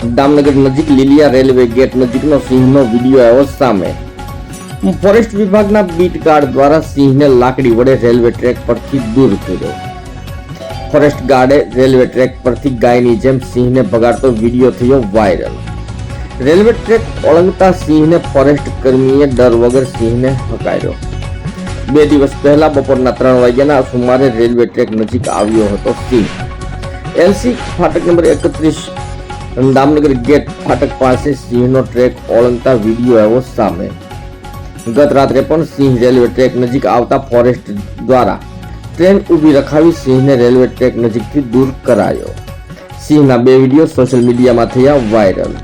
દામનગર નજીક Lilia railway gate નજીકનો સિંહનો video આવ્યો સામે. ફોરેસ્ટ વિભાગના બીટ ગાર્ડ દ્વારા સિંહને લાકડી વડે રેલવે ટ્રેક પરથી દૂર કર્યો. ફોરેસ્ટ ગાર્ડે રેલવે ટ્રેક પરથી ગાયની જેમ સિંહને ભગાડતો વીડિયો થયો વાયરલ. રેલવે ટ્રેક ઓળંગતા સિંહને ફોરેસ્ટ કર્મીએ ડર વગર સિંહને હકાર્યો. બે દિવસ પહેલા બપોરના ત્રણ વાગ્યાના સુમારે રેલવે ટ્રેક નજીક આવ્યો હતો સિંહ. એલસી ફાટક નંબર એકત્રીસ દામનગર ગેટ ફાટક પાસે સિંહનો ટ્રેક ઓળંગતા વીડિયો આવ્યો સામે. ગત રાત્રે પણ સિંહ રેલવે ટ્રેક નજીક આવતા ફોરેસ્ટ દ્વારા ટ્રેન ઊભી રખાવી સિંહને રેલવે ટ્રેક નજીકથી દૂર કરાયો. સિંહના બે વીડિયો સોશિયલ મીડિયામાં થયા વાયરલ.